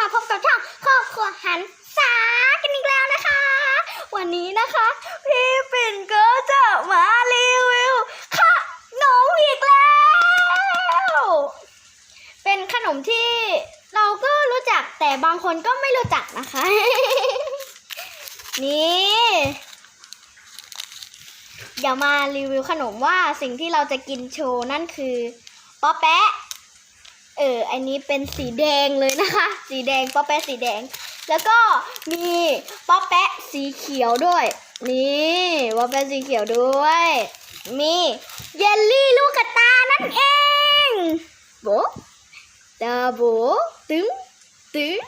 มาพบกับช่องครอบครัวหันษากันอีกแล้วนะคะ วันนี้นะคะ พี่ปิ่นก็จะมารีวิวขนมอีกแล้ว เป็นขนมที่เราก็รู้จักแต่บางคนก็ไม่รู้จักนะคะ นี่ เดี๋ยวมารีวิวขนมว่าสิ่งที่เราจะกินโชว์นั่นคือป๊อแปะ เออ อันนี้เป็นสีแดงเลยนะคะ สีแดงป๊อแปะสีแดง แล้วก็มีป๊อแปะสีเขียวด้วย นี่ป๊อแปะสีเขียวด้วย มีเยลลี่ลูกกระตานั่นเองโบะตาโบะตึงตึง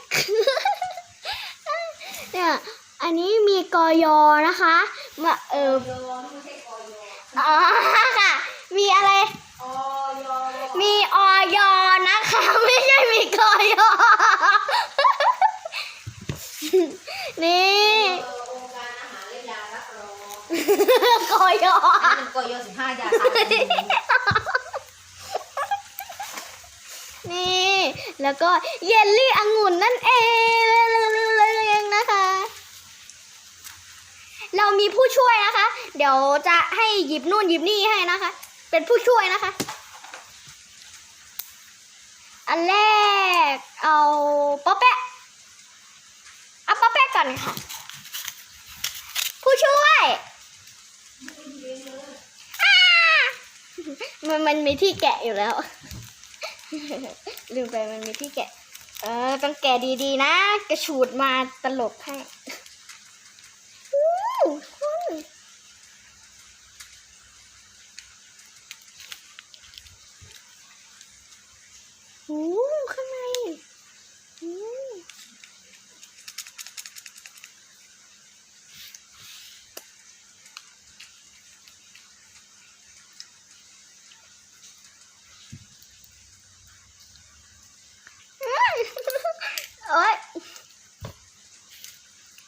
เนี่ยอันนี้มีกอยอนะคะมาเอออ๋อค่ะ มีอะไร มีออยอนะคะ ไม่ใช่มีกอยอนี่องค์การอาหารและยารับรองกอยออันนี้เป็นกยสิบห้ายาทารุณนี่ แล้วก็เยลลี่องุ่นนั่นเองเลยนะคะ เรามีผู้ช่วยนะคะ เดี๋ยวจะให้หยิบนู่นหยิบนี่ให้นะคะ เป็นผู้ช่วยนะคะ อันแรกเอาป๊อปแปะเอาป๊อปแปะก่อนค่ะ ผู้ช่วยมันมันมีที่แกะอยู่แล้ว ลืมไปมันมีที่แกะ เออต้องแกะดีๆนะ กระฉูดมาตลกให้อู้คุณอู้ข้างในอู้โอ๊ย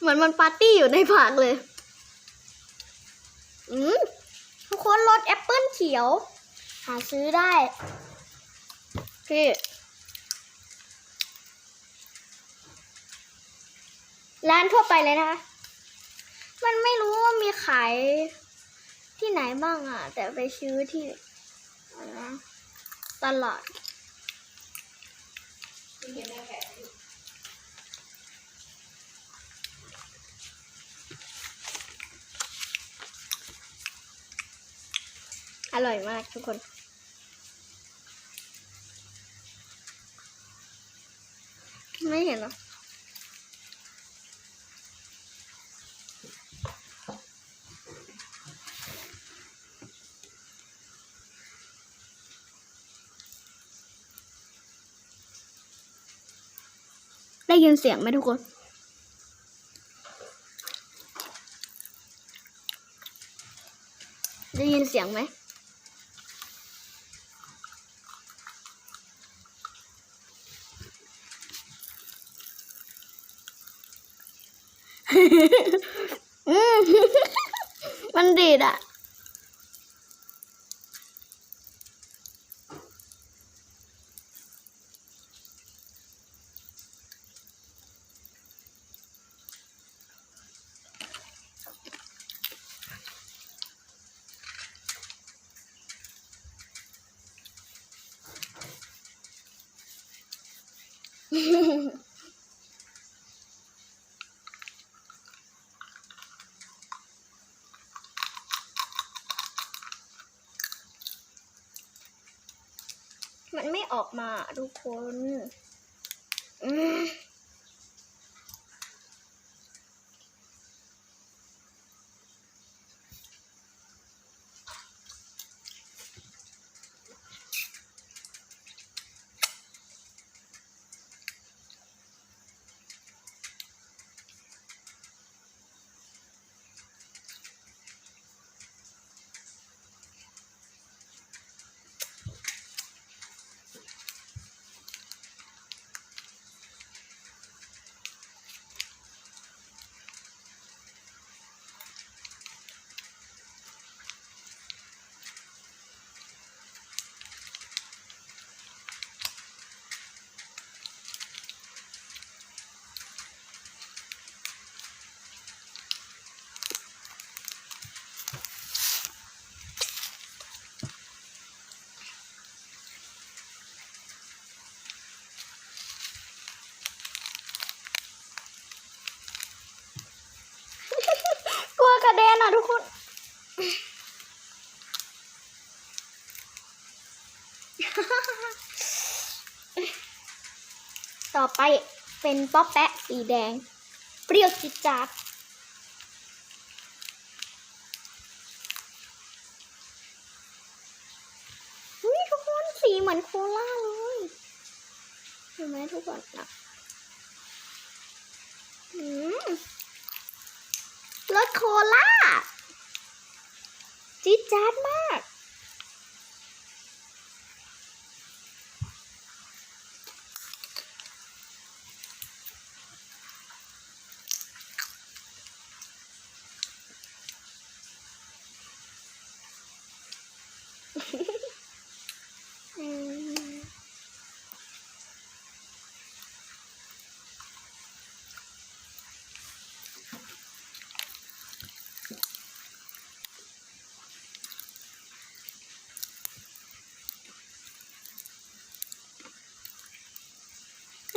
เห มือนมันปาร์ตี้อยู่ในผักเลย อืมทุกคนรสแอปเปิ้ลเขียว หาซื้อได้พี่ร้านทั่วไปเลยนะคะ มันไม่รู้ว่ามีขายที่ไหนบ้างอะ แต่ไปซื้อที่อะไรนะตลาด ที่เห็นแม่แกะ อร่อยมากทุกคน ไม่เห็นหรอได้ยินเสียงไหมทุกคนได้ยินเสียงไหม มันดีดอะ มันไม่ ออกมาทุกคน อืม ทุกคนต่อไปเป็นป๊อปแปะสีแดง เปรี้ยวจิดจัดนี่ทุกคนสีเหมือนโคล่าเลยเห็นไหมทุกคนนะอืม รสโคล่าจิ๊ดจ๊าดมากอืม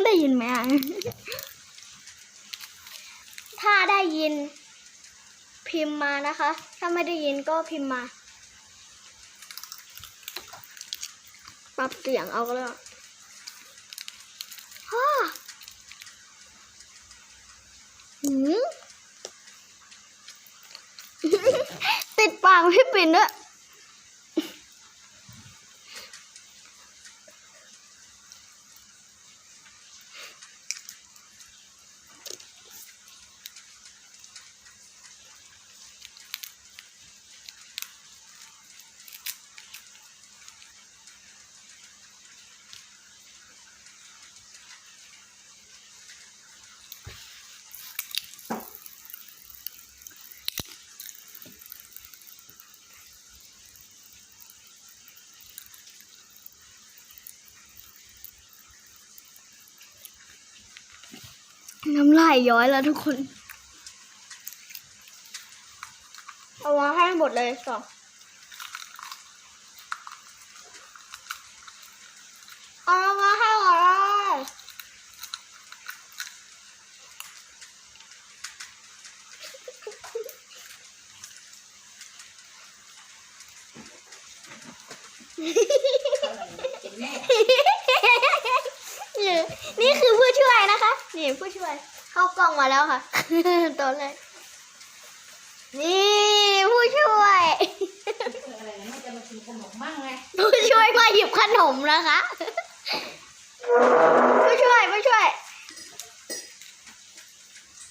ได้ยินไหมอะ ถ้าได้ยิน พิมพ์มานะคะ ถ้าไม่ได้ยินก็พิมพ์มา ปรับเสียงเอาก็แล้วฮ่าหืมติดปากพี่ปิ่นด้วย น้ำลายย้อยแล้วทุกคน เอาวางให้หมดเลยสองเอามาให้หมดเลย เห็นแม่ นี่นี่คือผู้ช่วยนะคะ นี่ผู้ช่วย เข้ากล้องมา แล้วค่ะตัวแรกนี่ผู้ช่วย อะไรนะแม่จะมากินขนมมั่งไงผู้ช่วยมาหยิบขนมนะคะ ผู้ช่วยผู้ช่วย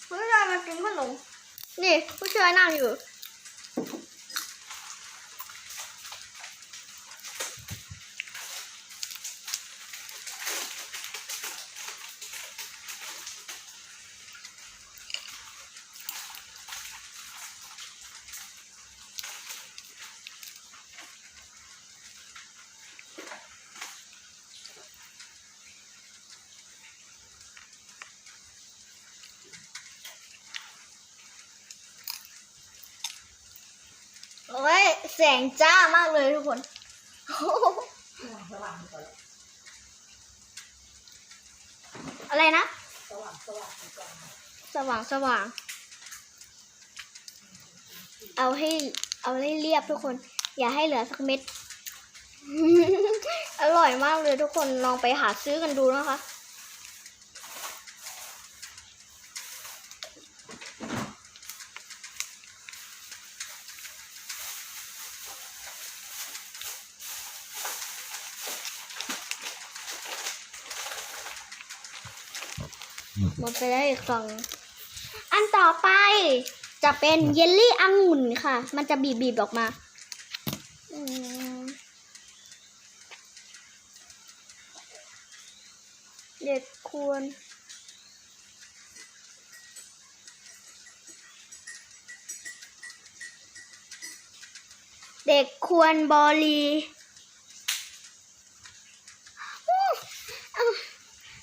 ผู้ช่วยมากินขนมนี่ผู้ช่วยนั่งอยู่ แสงจ้ามากเลยทุกคน อะไรนะ สว่างสว่าง เอาให้เอาให้เรียบทุกคน อย่าให้เหลือสักเม็ด อร่อยมากเลยทุกคนลองไปหาซื้อกันดูนะคะ มดไปแล้วอีกสอง อันต่อไปจะเป็นเยลลี่องุ่นค่ะ มันจะบีบบีบๆออกมาเด็กควร เด็กควรบอลีอู้อะ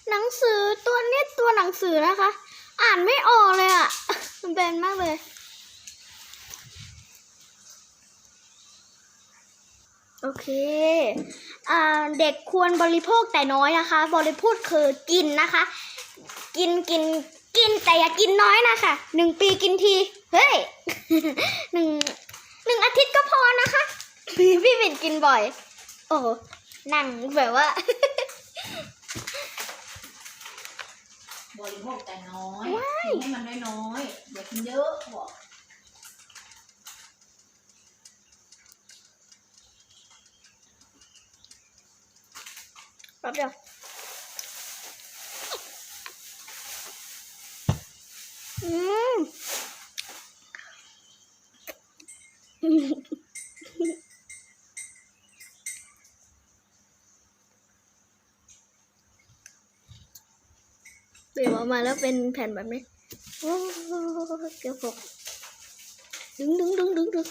หนั งสือตัวนี้ตัวหนังสือนะคะ อ่านไม่ออกเลยอะ่ะ มันแบนมากเลย โอเคอ่าเด็กควรบริโภคแต่น้อยนะคะ บริโภคคือกินนะคะ กินกินกินแต่อย่ากินน้อยนะคะหนึ่งปีกินที เฮ้ยหนึ่งหนึ่งอาทิตย์ก็พอนะคะพี่พี่บินกินบ่อย โอ้หนั่งแบบว่า บริโภคแต่น้อยว้ายกินให้มันน้อยๆอย่ากินเยอะบอกแป๊บเดียวอืม เดี๋ยว ออกมาแล้วเป็นแผ่นแบบนี้ โอ้เกือบหกดึงดึงดึงดึงดึง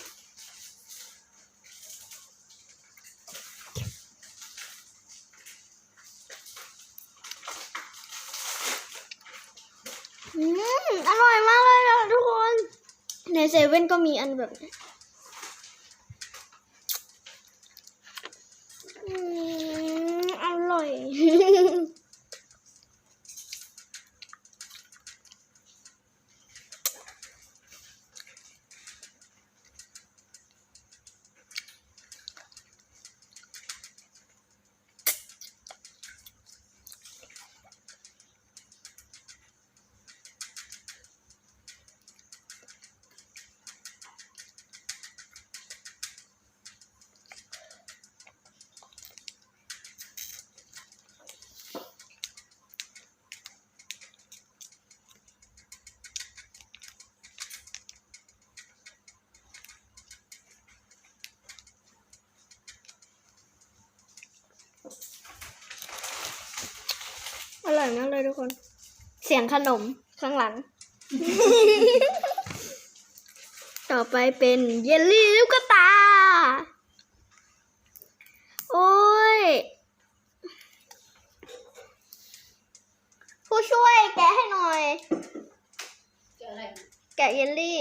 อืม อร่อยมากเลยอะทุกคน ในเซเว่นก็มีอันแบบนี้อืมอร่อย อร่อยมากเลยทุกคน เสียงขนมข้างหลัง ต่อไปเป็นเยลลี่ลูกตา โอ้ย ผู้ช่วยแกะให้หน่อย เจออะไรแกะเยลลี่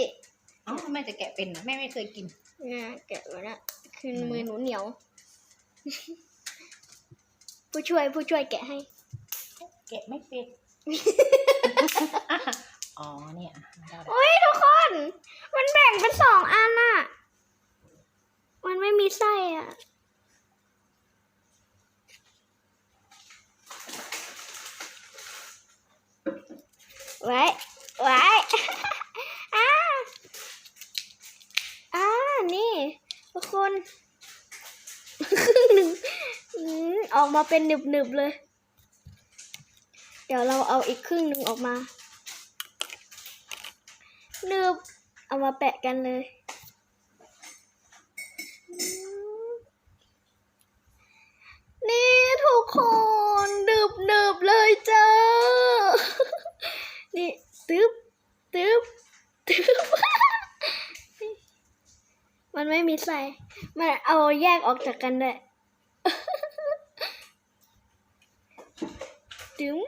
เอ้าแม่จะแกะเป็นนะแม่ไม่เคยกิน เนี่ยแกะไว้นะคือมือหนูเหนียว ผู้ช่วยผู้ช่วยแกะให้ แกะไม่เป็นอ๋อเนี่ยได้แล้วโอ้ยทุกคน มันแบ่งเป็นสองอันอะมันไม่มีไส้อะไว้ไว้อ่าอ่านี่ ทุกคนครึ่งหนึ่งอืมออกมาเป็นหนึบๆเลย เดี๋ยวเราเอาอีกครึ่งหนึ่งออกมานึบเอามาแปะกันเลย นี่ทุกคนดึบดึบเลยเจ้า นี่ตึ๊บตึ๊บตึ๊บมันไม่มีใส่ มันเอาแยกออกจากกันได้ ตึ้ม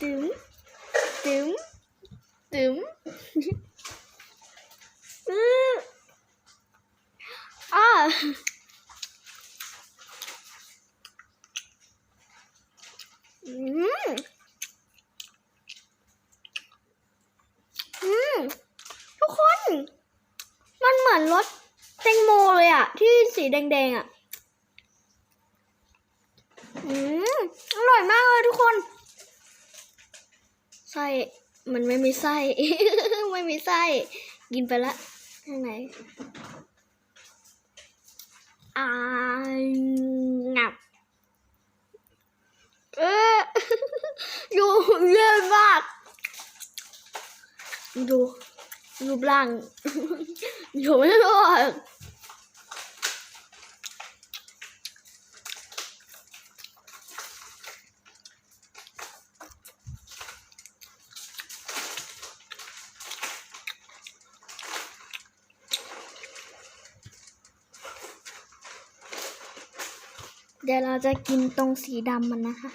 ตึ้มตึ้ม ตึ้มอืมอ่าอืมอืมทุกคน มันเหมือนรสแตงโมเลยอะที่สีแดงๆอะอืมอร่อยมากเลยทุกคนไส้ มันไม่มีไส้ ไม่มีไส้ กินไปละข้างในอ่างับเอออยู่เยอะมาก ดูรูปร่างอยู่ไม่รอด ดี๋ยวเราจะกินตรงสีดำมันนะคะ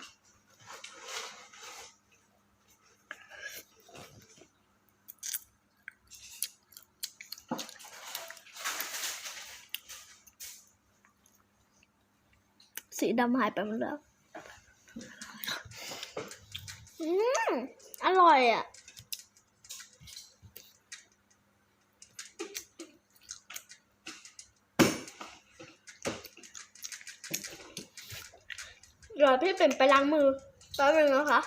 สีดำหายไปหมดแล้ว อืม อร่อยอะ ดี๋ยวพี่เป็นไปล้างมือแป๊บนึงนะคะ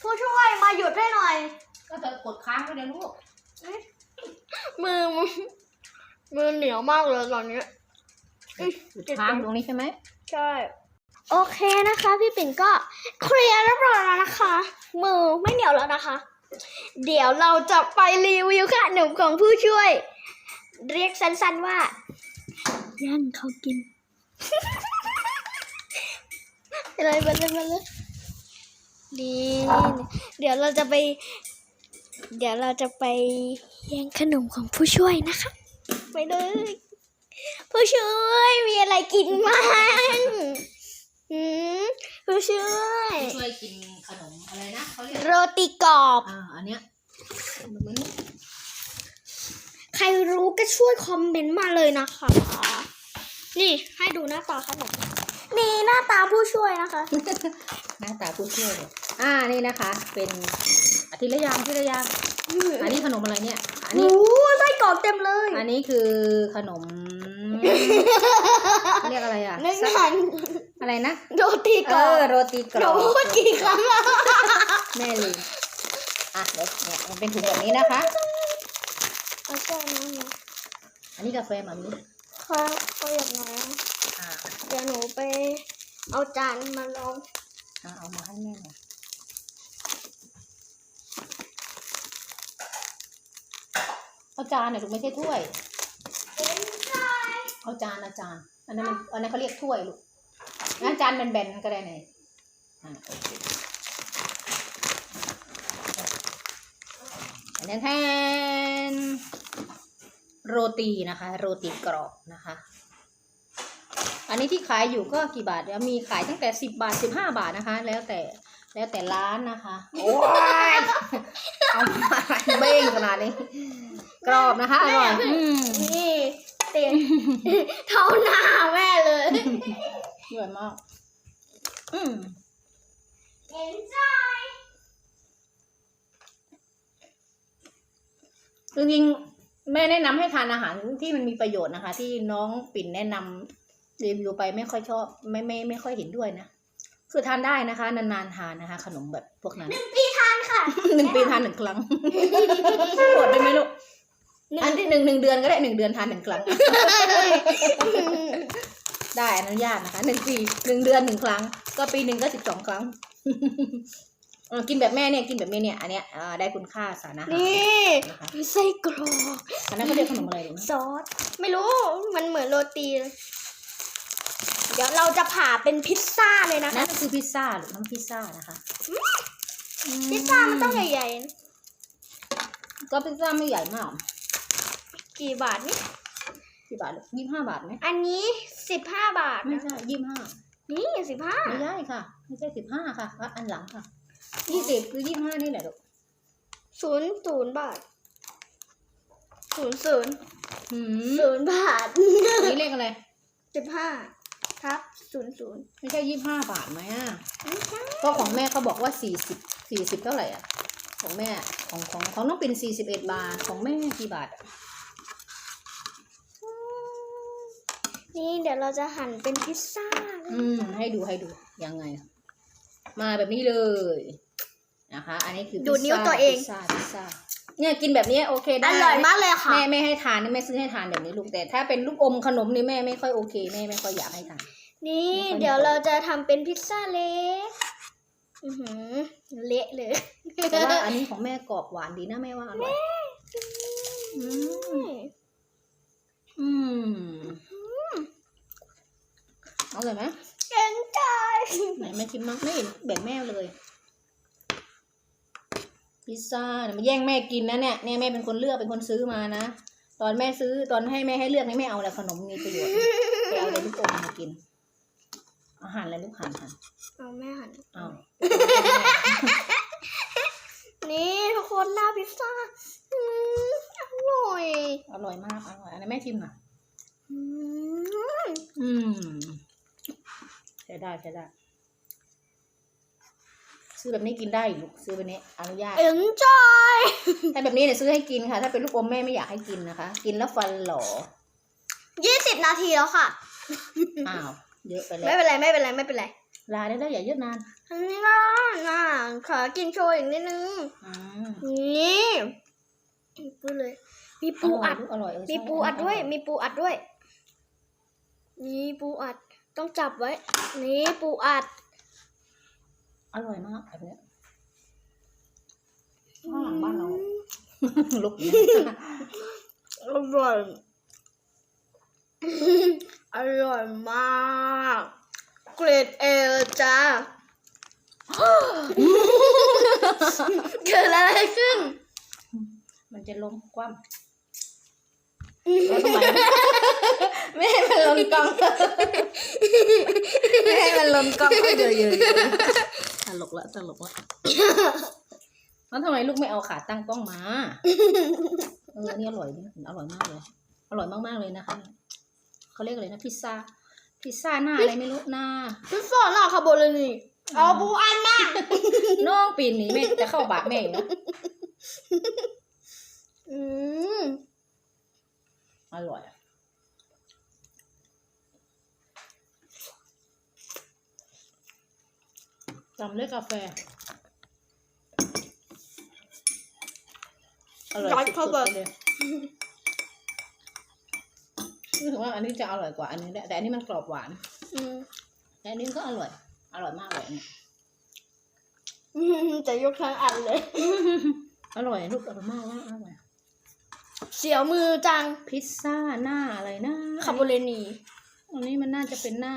ผู้ช่วยมาหยุดให้หน่อย ก็จะกดค้างไว้เลยลูกมือมือเหนียวมากเลยตอนนี้กดค้างตรงนี้ใช่ไหมใช่โอเคนะคะ พี่ปิ่นก็เคลียร์เรียบร้อยแล้วนะคะ มือไม่เหนียวแล้วนะคะ เดี๋ยวเราจะไปรีวิวขนมของผู้ช่วย เรียกสั้นๆว่าย่างเขากิน ไป เลยไปเลยไปเลยดีเดี๋ยวเราจะไป เดี๋ยวเราจะไปแย่งขนมของผู้ช่วยนะคะ ไปเลย ผู้ช่วยมีอะไรกินมั้งหืมผู้ช่วย ช่วยกินขนมอะไรนะเขาเรียกโรตีกรอบ อ่าอันเนี้ยมันใครรู้ก็ช่วยคอมเมนต์มาเลยนะคะ นี่ให้ดูหน้าตาขนม นี่หน้าตาผู้ช่วยนะคะ หน้าตาผู้ช่วยเลยอ่านี่นะคะ เป็นอาทิตย์ละอยางอาทิตย์ละอยางอันนี้ขนมอะไรเนี่ย อันโอ้นี้โหไส้กรอกเต็มเลย อันนี้คือขนม เรียกอะไรอะนึ่งหันอะไรนะโรตีกเอรอบอโรตีกรหนูอบพูดกี่ครั้งแล้วแม่ลืมอะเดี๋ยวเนี่ยมันเป็นถุงแบบนี้นะคะเอาแก้วน้ำมาอันนี้กาแฟมามีค่ะก็อย่างน้อยอ่า เดี๋ยวหนูไปเอาจานมาลองอ่าเอามาให้แม่หน่อยเอาจานเนี่ยลูกไม่ใช่ถ้วย เอาจานอาจารย์ อันนั้นมันอันนั้นเขาเรียกถ้วยลูกงั้นจานแบนๆก็ได้เนี่ยอ่าโอเคอันนั้นแทนโรตีนะคะ โรตีกรอบนะคะ อันนี้ที่ขายอยู่ก็กี่บาทเนี่ยมีขายตั้งแต่สิบบาทสิบห้าบาทนะคะ แล้วแต่แล้วแต่ร้านนะคะโอ้ยเอามาเบ้งขนาดนี้ กรอบนะคะอร่อยอืมนี่เตียงเท่าหน้าแม่เลยอร่อยมากอืมเห็นใจจริงๆแม่แนะนำให้ทานอาหารที่มันมีประโยชน์นะคะ ที่น้องปิ่นแนะนำ รีวิวไปไม่ค่อยชอบไม่ไม่ไม่ค่อยเห็นด้วยนะ คือทานได้นะคะ นานๆทานนะคะ ขนมแบบพวกนั้นพี่ทานค่ะหนึ่งปีทานหนึ่งครั้งปวดได้ไหมลูกอันที่หนึ่งหนึ่งเดือนก็ได้หนึ่งเดือนทานหนึ่งครั้ง ได้อนุญาตนะคะหนึ่งปีหนึ่งเดือนหนึ่งครั้ง ก็ปีหนึ่งก็สิบสองครั้งเออกินแบบแม่เนี่ยกินแบบแม่เนี่ยอันเนี้ยอ่าได้คุณค่าสารอาหารนี่นะคะไส้กรอกอันนั้นเขาเรียกขนมอะไรรู้ไหมซอสไม่รู้มันเหมือนโรตีเลยเดี๋ยวเราจะผ่าเป็นพิซซ่าเลยนะนั่คะนคือพิซซ่าหรือน้ำพิซซ่านะคะ พิซซ่ามันต้องใหญ่ๆนะก็พิซซ่าไม่ใหญ่มาก กี่บาทนี่กี่บาทยี่ห้าบาทไหมอันนี้สิบห้าบาท ไม่นะใช่ยี่ห้านี่สิบห้าไม่ใช่ค่ะ ไม่ใช่สิบห้าค่ะอะอันหลังค่ะยี่สิบคือยี่ห้านี่แหละลูกศูนย์ศูนย์บาทศูนย์ศูนย์หืมศูนย์บาทนี่เลขอะไรสิบห้า ทับศูนย์ศูนย์ไม่ใช่ยี่ห้าบาทไหมอะไม่ใช่ก็ของแม่เขาบอกว่าสี่สิบสี่สิบเท่าไหร่อะ ของแม่ของของของน้องเป็นสี่สิบเอ็ดบาทของแม่กี่บาทอะนี่เดี๋ยวเราจะหั่นเป็นพิซซ่านะอืมให้ดูให้ดูยังไง มาแบบนี้เลยนะคะ อันนี้คือดูดนิ้วตัวเองพิซซ่าพิซซ่า เนี่ยกินแบบนี้โอเคอได้ร่อยมากเลยค่ะ แม่ไม่ให้ทานนี่แม่ซื้อให้ทานแบบนี้ลูกแต่ถ้าเป็นลูกอมขนมนี่แม่ไม่ค่อยโอเคแม่ไม่ค่อยอยากให้ทานนี่ไม่ค่อยเดี๋ยวเราจะทำเป็นพิซซ่าเล็กอือหือเละเลยแต่ว่าอันนี้ของแม่กรอบหวานดีนะแม่ว่าอร่อยอืมอืมเอาเลยไหมเก่งใจไหนแม่ชิมมั้งไม่เห็นแบ่งแม่เลย พิซซ่าเนี่ยมาแย่งแม่กินนะเนี่ยเนี่ยแม่เป็นคนเลือกเป็นคนซื้อมานะ ตอนแม่ซื้อตอนให้แม่ให้เลือกนี่ไม่เอาแล้วขนมมีประโยชน์ไปเอาแต่ลูกอมมากินอาหารอะไรลูกหันหันเอาแม่หั่นเอานี่ทุกคนหน้าพิซซ่าอืมอร่อย อร่อยมากอร่อยอันนี้นแม่ชิมหน่อยอืมอืมใช้ได้ใช้ได้ ซื้อแบบนี้กินได้ลูกซื้อแบบนี้อนุญาตเอ็นจอยถ้าแบบนี้เนี่ยซื้อให้กินค่ะ ถ้าเป็นลูกอมแม่ไม่อยากให้กินนะคะ กินแล้วฟันหล่อยี่สิบนาทีแล้วค่ะอ้าวเยอะไปแล้ไม่วเป็นไรไม่เป็นไรไม่เป็นไรลาได้แล้วอย่าเยอะนานอันนี้ก็น่าขอกินโชว์อีกนิดนึงอืมนี่พูดเลย มีปูอัดอร่อยเออมีใช่ปูอัดด้วยร่มีปูอัดด้วย นี่ปูอัดต้องจับไว้ นี่ปูอัด อร่อยมากแบบเนี้ยข้างหลังบ้านเรา ลุกเนี่ยอร่อย อร่อยมาก เกรดเอเลยจ้า เกิดอะไรขึ้น มันจะล้มคว่ำแล้วทำไมไม่ให้มันลนกล้อง ไม่ให้มันลนกล้องเยอะๆ ตลกละตลกละแล้วทำไมลูกไม่เอาขาตั้งกล้องมา เอออันนี่อร่อยนี่อร่อยมากเลย อร่อยมากๆเลยนะคะเขาเรียกอะไรนะพิซซ่า พิซซ่าหน้าอะไรไม่รู้หน้าพี่สอนหน้าขบวนเลยนี่เอาปูอัดมาน้องปีนหนีแม่จะเข้าบากแม่อยู่นะอืมอร่อยอะ ตำด้วยกาแฟ อร่อยสุดๆไปเลยรู้สึกว่าอันนี้จะอร่อยกว่าอันนี้แหละแต่อันนี้มันกรอบหวาน อืมแต่อันนี้ก็อร่อย อร่อยมากเลยอันนี้อืมจะยกทั้งอันเลย อร่อยลูกอร่อยมากมากอร่อยเสียวมือจังพิซซ่าหน้าอะไรนะคาโบเลนีอันนี้มันน่าจะเป็นหน้า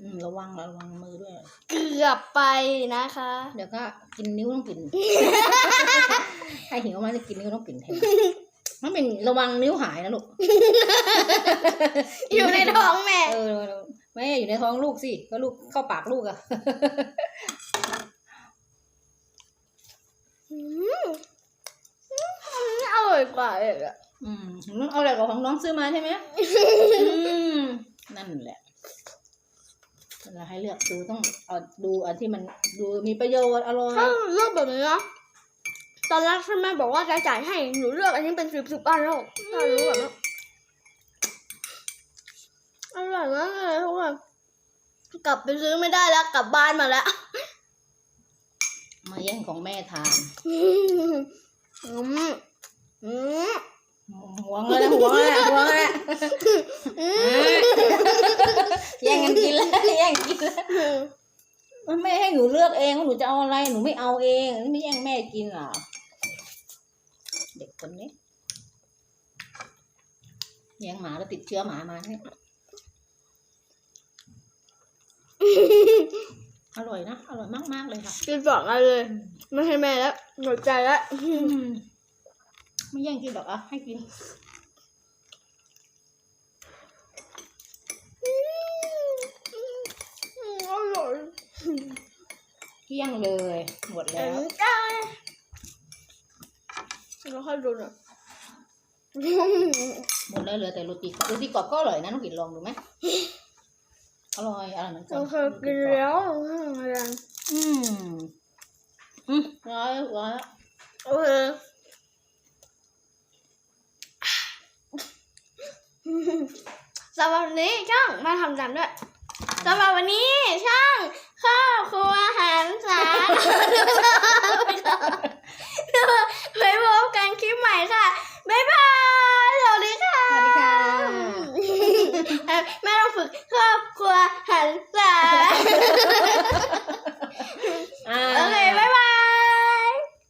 อืมระวังระวังมือด้วย เกือบไปนะคะ เดี๋ยวก็กินนิ้วต้องกินให้หิวมาจะกินนิ้วต้องกินแทนมันเป็นระวังนิ้วหายนะลูก อยู่ในท้องแม่ เออแม่อยู่ในท้องลูกสิ ก็ลูกเข้าปากลูกอะอืมอืมอันนี้อร่อยกว่าอีกอะอืมน้องเอาอะไรกับของน้องซื้อมาใช่ไหมอืมนั่นแหละ เราให้เลือกดูต้องเอาดูอันที่มันดูมีประโยชน์อร่อยถ้าเลือกแบบนี้นะตอนแรกแม่บอกว่าจะจ่ายให้หนูเลือกอันนี้เป็นสิบสิบอันแล้วถ้ารู้แบบนี้อร่อยมากเลยทุกคนกลับไปซื้อไม่ได้แล้ว กลับบ้านมาแล้ว มาแย่งของแม่ทาน อืมอืมอืม หวงเลยนะหวงเลยนะหวงเลยนะอืมแย่งกันกินแล้วแย่งกันกินแล้วมันไม่ให้หนูเลือกเองว่าหนูจะเอาอะไรหนูไม่เอาเองไม่แย่งแม่กินเหรอเด็กคนนี้แย่งหมาแล้วติดเชื้อหมามาเนี่ยอร่อยนะ อร่อยมาก ๆ เลยค่ะกินสองอันเลย ไม่ให้แม่แล้วหมดใจแล้วอืม ไม่แย่งกินหรอกอะให้กินอร่อยเกลี้ยงเลย หมดเอ็แล้วนจ้าแล้วค่อยดูหน่อยหมดแล้วเหลือแต่โรตีกรอบโรตีกรอบก็อร่อยนะน้องกินลองดูไหมอร่อยอร่อยเหมือนกันเราเคยกินแล้วอะไรอืมอืมร้อยร้อยโอเค สำหรับวันนี้ช่างมาทำจำด้วยสำหรับวันนี้ช่างข้าวครัวอาหารสารไว้พบกันคลิปใหม่ค่ะ บ๊ายบาย สวัสดีค่ะสวัสดีค่ะเอ่อแม่ต้องฝึกครอบครัวหันษาอ่าเอ